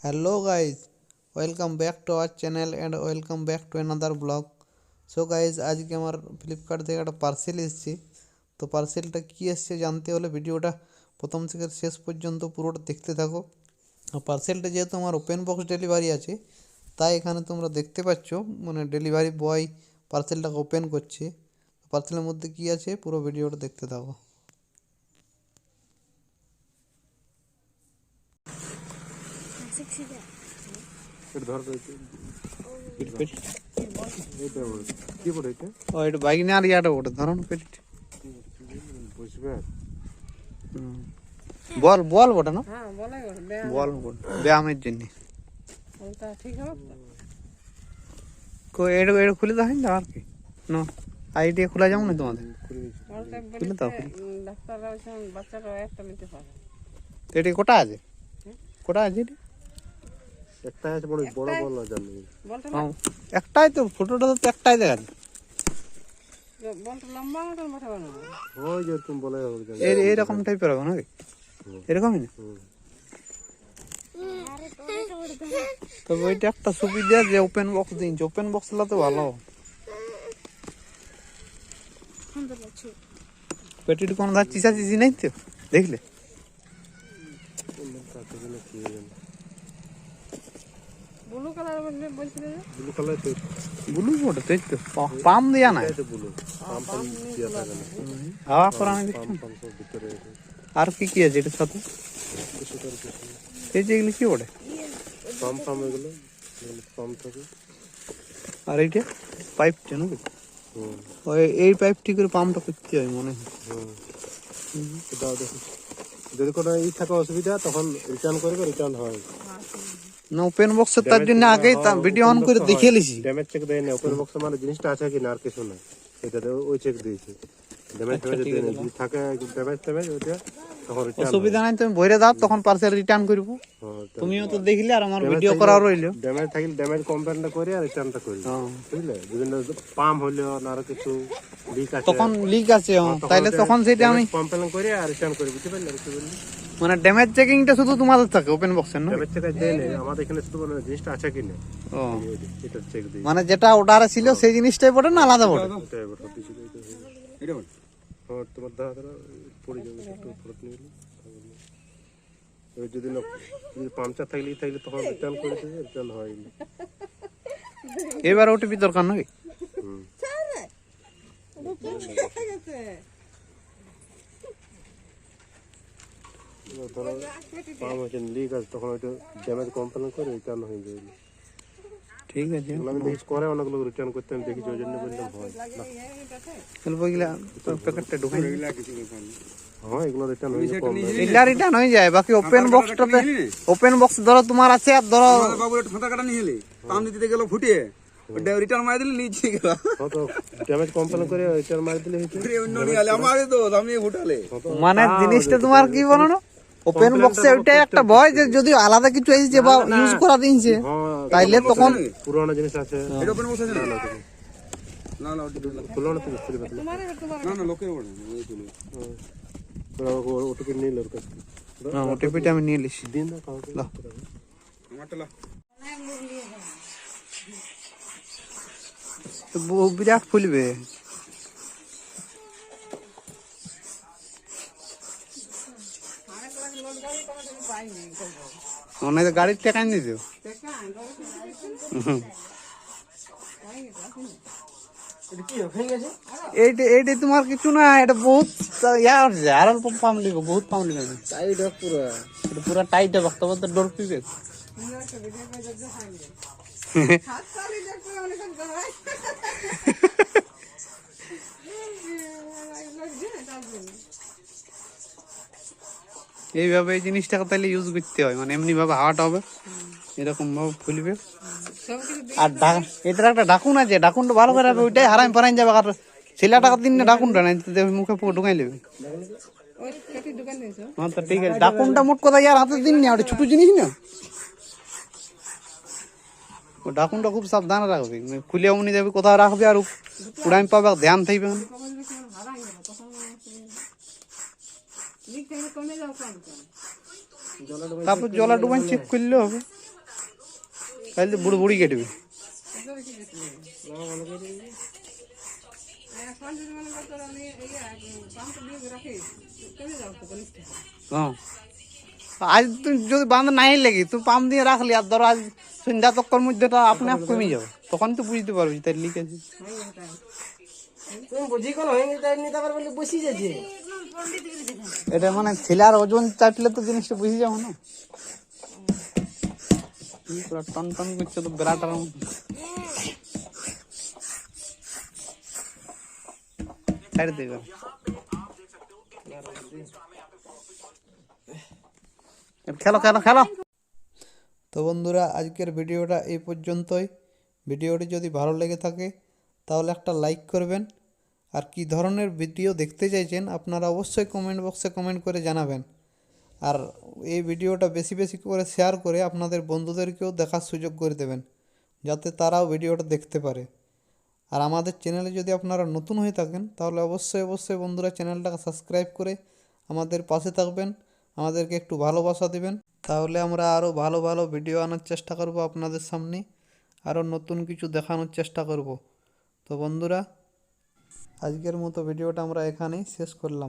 hello guys, welcome back to our channel and welcome back to another vlog. So guys আজকে আমার Flipkart থেকে একটা parcel এসেছে তো পার্সেলটা কী এসছে জানতে হলে ভিডিওটা প্রথম থেকে শেষ পর্যন্ত পুরোটা দেখতে থাকো আর পার্সেলটা যেহেতু আমার ওপেন বক্স ডেলিভারি আছে তাই এখানে তোমরা দেখতে পাচ্ছ মানে ডেলিভারি বয় পার্সেলটাকে ওপেন করছে পার্সেলের মধ্যে কী আছে পুরো ভিডিওটা দেখতে থাকো এটা ধর তো এটা। এটা ওর। কি বলে এটা ও এটা বাইক নিয়ে আর ইয়াটা ওটা ধরো না পেটি। বুঝবে? বল বল ওটা না? হ্যাঁ বলে ব্যায়ামের জন্য। এটা এটা খুলে দেখেন না আর কি। না আইডিয়া খোলা যাও না তোমাদের? খুলে দাও, ডাক্তাররা বাচ্চারা একটা নিতে পারে। তো এটা কোটা আছে? কোটা আছে এটা? একটা আছে বড় বড় বল জানি বলটা একটাই তো ফটোটা তো একটাই দেখা যায়। বলটা লম্বা মতন বসে বানাবো ওই যে তুমি বলে এর এরকম টাইপের হবে নাকি? এরকমই না? তবে ওইটা একটা সুবিধা যে ওপেন বক্স দিনছে ওপেন বক্স তো ভালো। পেটির কোনো চিসা চিসি নেই তো? দেখলে? ব্লু কালার বলছিলে ব্লু কালার তো ব্লু ওটা তো তো পাম দেয়া না এটা ব্লু পাম পাম দিয়া থাকে না। হাওয়া করা আছে। আর কি কি আছে এটার সাথে? এই যে এগুলো কি ওটা পাম পাম এগুলো পাম থাকে। আর এইটা? পাইপটা নাকি? হুম। ওই এই পাইপটি করে পাম্পটা করতে হয় মনে হয়। হুম। দাও দেখো। যদি কোনো ই থাকে অসুবিধা তখন রিটার্ন করবে রিটার্ন হয়। না ওপেন বক্সের তার জন্য আগেই ভিডিও অন করে দেখিয়ে লিছি ড্যামেজ চেক দেয় না ওপেন বক্সে মানে জিনিসটা আছে কি না আর কিছু না এটাতে ওই চেক দিয়েছে। ড্যামেজ ড্যামেজ দেয় না যদি থাকে ড্যামেজ ট্যামেজ ওইটা তখন অসুবিধা নাই তুমি ভরে দাও তখন পার্সেল রিটার্ন করব। তুমিও তো দেখলে আর আমার ভিডিও করা রইল ড্যামেজ থাকলে ড্যামেজ কমপ্লেনটা করে আর রিটার্নটা করি। হ্যাঁ। বুঝলে? যদি পাম হইল না আরও কিছু লিক আছে। তখন লিক আছে হ্যাঁ, তাইলে তখন সেটা আমি কমপ্লেন করে আর রিটার্ন করে বুঝতে পারলি মানে ড্যামেজ চেকিংটা শুধু তোমাদের থাকে ওপেন বক্সের না ড্যামেজ চেক দেয় না আমাদের এখানে শুধু বলে জিনিসটা আছে কি না ও এটা চেক দিই। মানে যেটা অর্ডারে ছিল সেই জিনিসটাই পড়ে না আলাদা পড়ে এটা দিতে হ্যাঁ তোমার দাদা দাদা পড়ে যাবে একটু ফরক নিয়ে এবার যদি না যদি পাংচার থাকলে থাকলে তখন রিটার্ন করে দিবে রিটার্ন হয়নি এবার ওটিপি দরকার নাকি? হুম। এবার ধরো পাম হয়েছে লিক আছে তখন ওইটা ড্যামেজ কমপ্লেন করে রিটার্ন হয়ে যাবে ঠিক আছে। আমি দেখি করে অনেক রিটার্ন করতে আমি দেখি ওই জন্য বললাম হয়। না। তাহলে ওইগুলা প্যাকেটটা ঢুকাই হ্যাঁ এগুলো রিটার্ন হয়ে যাবে এগুলা রিটার্ন হয়ে যায় বাকি ওপেন বক্সটাতে ওপেন বক্স ধরো তোমার আছে আর ধরো বাবু একটা সাঁতার কাটা নিয়ে এলে? পাম দিতে গেল ফুটিয়ে রিটার্ন মারি দিলে নিচে গেল। হ্যাঁ ড্যামেজ কমপ্লেন করে রিটার্ন মারি দিলে অন্য নিয়ে আলে আমারই তো আমি ফুটালে। মানে জিনিসটা তোমার কি বলো না? ওপেন বক্সে ওইটাই একটা ভয় যে যদি আলাদা কিছু এসেছে বা ইউজ করা দিয়েছে হ্যাঁ তাইলে তখন পুরোনো জিনিস আছে। এটা ওপেন বসে না না না না না লোকের ওটা ওই তুলে ওটুকু নিল ওর হ্যাঁ ওটিপিটা আমি নিয়ে লিছি দিন না কাউকে। আমারটা লা। তো বিরাট ফুলবে। অনেক গাড়ির টাকা নিয়ে দিও এইটা এইটা তোমার কিছু না এটা বহুত ইয়া আছে আর অল্প বহুত পাম লিখো সাইড পুরো। এটা পুরা টাইট হবে তবে তো ডোর পিবে এইভাবে এই জিনিসটাকে তাহলে ইউজ করতে হয়। মানে এমনি ভাবে হাওয়াটা হবে, এরকম ভাবে ফুলবে আর এটার একটা ডাকুন আছে ডাকুনটা ভালো করে রাখবে, ওইটাই হারাই পারাই যাবে আর ছেলে টাকা দিন না ডাকুনটা নাই মুখে পুরো ঢুকাই নেবে। হ্যাঁ ঠিক আছে। ডাকুনটা মোট কথা ইয়ার হাতে দিন না ওটা ছোট জিনিস না। ও ডাকুনটা খুব সাবধানে রাখবে। খুলে অমনি যাবে কোথাও রাখবে আর উড়াই পাবে ধ্যান থাকবে না। লিক থেকে কমে যাও কম তারপর জলা ডুবাই চেক করলে হবে। তাহলে তো বুড়ো বুড়ি কেটবে তোর আজ তুই যদি বাঁধ নাই লেগে তুই পাম্প দিয়ে রাখলি আর ধরো আজ সন্ধ্যা তক্কর মধ্যে তো আপনি আপ কমে যাবে। তখন তো বুঝতে পারবি তাই লিখেছি তুমি বুঝি কোন হয়ে গেছে নিতে পারবে বলে বসি যাচ্ছে এটা মানে ছেলের ওজন চাপলে তো জিনিসটা বুঝে যাব না। টন টন করছ তো বেড়াটার ছাড় খেলো খেলো খেলো। তো বন্ধুরা, আজকের ভিডিওটা এই পর্যন্তই। ভিডিওটি যদি ভালো লেগে থাকে, তাহলে একটা লাইক করবেন। আর কি ধরনের ভিডিও দেখতে চাইছেন আপনারা অবশ্যই কমেন্ট বক্সে কমেন্ট করে জানাবেন। আর এই ভিডিওটা বেশি বেশি করে শেয়ার করে আপনাদের বন্ধুদেরকেও দেখার সুযোগ করে দেবেন, যাতে তারাও ভিডিওটা দেখতে পারে। আর আমাদের চ্যানেলে যদি আপনারা নতুন হয়ে থাকেন, তাহলে অবশ্যই অবশ্যই বন্ধুরা চ্যানেলটাকে সাবস্ক্রাইব করে আমাদের পাশে থাকবেন, আমাদেরকে একটু ভালোবাসা দেবেন। তাহলে আমরা আরও ভালো ভালো ভিডিও আনার চেষ্টা করব আপনাদের সামনে আরও নতুন কিছু দেখানোর চেষ্টা করব। তো বন্ধুরা আজকের মতো ভিডিওটা আমরা এখানেই শেষ করলাম।